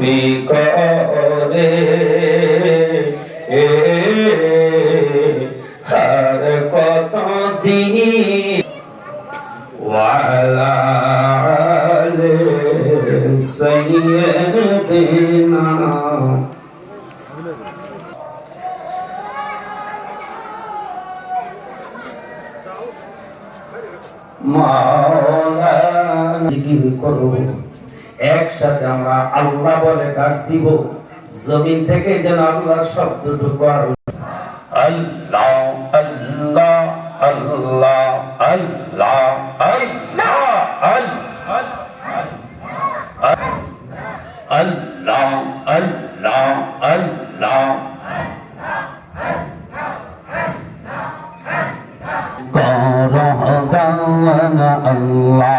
বিকরে এ হার কত দি ওয়ালা সৈয়দিনা। মাওলানা জিকির করো। একসাথে আমরা আল্লাহ বলে ডাক দিব। জমিন থেকে যেন আল্লাহ শব্দটুকু আর আল্লাহ আল্লাহ আল্লাহ আল্লাহ আল্লাহ আল্লাহ আল্লাহ আল্লাহ করহদান আল্লাহ।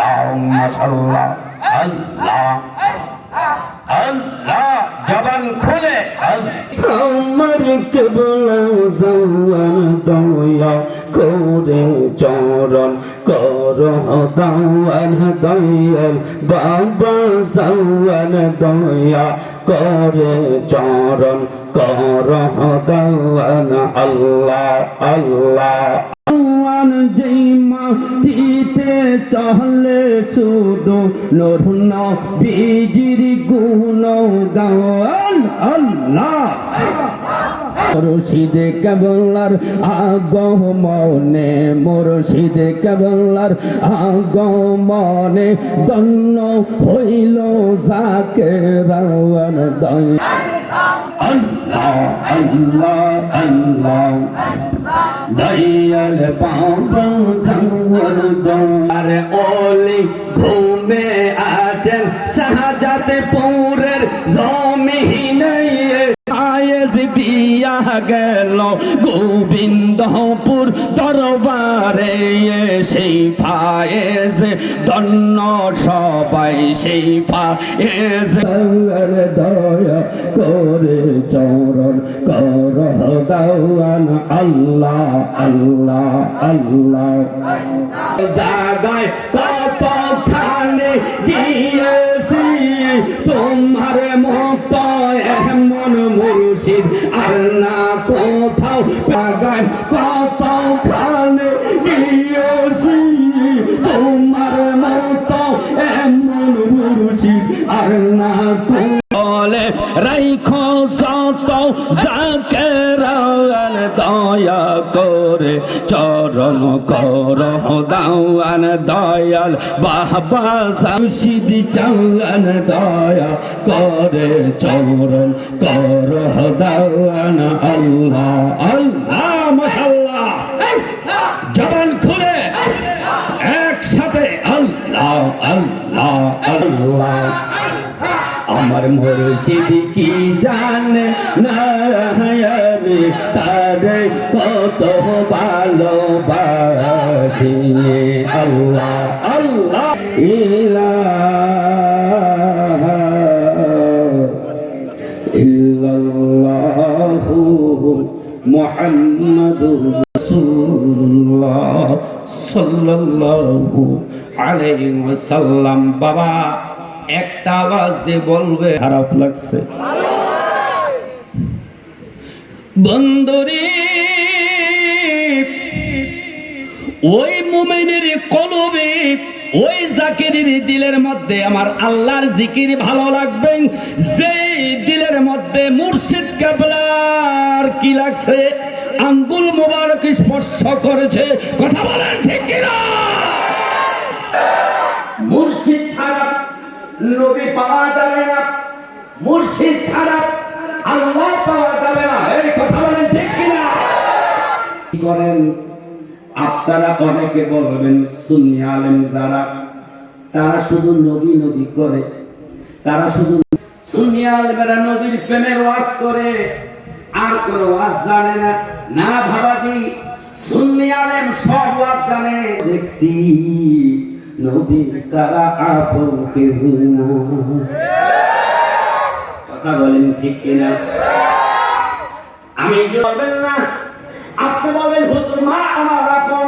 আল্লাহ মাশাআল্লাহ আল্লাহ আল্লাহ, জবান খুলে, আমার কেবল দয়া করে চরণ কর দাওয়ান দয়াল, বাবা জওয়ান দয়া করে চরণ কর দাওয়ান আল্লাহ আল্লাহ। আওয়ান যেই মাটিতে চলে শুধু নরুন বীজির গুণ গাওয়ান আল্লাহ। মুর্শিদে কেবলার আগমনে, মুর্শিদে কেবলার আগমনে দন্ন হইল যাকে রাওয়ান দয়। আল্লাহ আল্লাহ আল্লাহ। দয়াল পাবন জাওয়ার দয়ার ওলি ঘুমে আছেন শাহজাতে পুরের জমিনে আয়েস দিয়া গেল। গোবিন্দপুর দরবারে সেই ফায়েজ দন্ন সবাই সেই ফায়েজ। দয়া করে চরণ কর দাওয়ান আল্লাহ আল্লাহ আল্লাহ। জাগায় কত বলে, রাইখো যত জাকেরান দয়া করে চরণ কর দাওয়ান দয়াল। বাবা শামশিদ চাওয়ান দয়া করে চরণ কর দাওয়ান আল্লাহ। আল্লাহ, মাশাআল্লাহ। জবান খুলে। একসাথে আল্লাহ আল্লাহ। আমার মুর্শিদ কি জানে? না আমি তারে কত ভালোবাসি আল্লাহ আল্লাহ রাসূলুল্লাহ সাল্লাল্লাহু আলাইহি ওয়াসাল্লাম। বাবা একটা আওয়াজ দিয়ে বলবে, খারাপ লাগছে। বন্দরে ওই মোমেনের কলবে, ওই জাকিরের দিলের মধ্যে আমার আল্লাহর জিকির ভালো লাগবে। যে দিলের মধ্যে মুর্শিদ কেবলার কি লাগছে? আঙ্গুল মোবারক স্পর্শ করেছে। কথা বলেন ঠিক কিনা? নবী পাওয়া যাবে না, মুর্শিদ ছাড়া আল্লাহ পাওয়া যাবে না। এই কথা বলেন ঠিক কিনা? করেন? আপনারা অনেকে বলবেন, সুন্নি আলেম যারা, তারা শুধু নবী নবী করে, তারা শুধু সুন্নি আলেমেরা নবীর প্রেমের ওয়াজ করে, আর কোনো ওয়াজ জানে না। না বাবাজি সুন্নি আলেম সব ওয়াজ জানে। দেখছি নবী সারা আপন কেহ না কথা বলেন ঠিক কিনা? আমি বলবেন না? আপনি বলবেন, হুজুর, মা আমার আপন।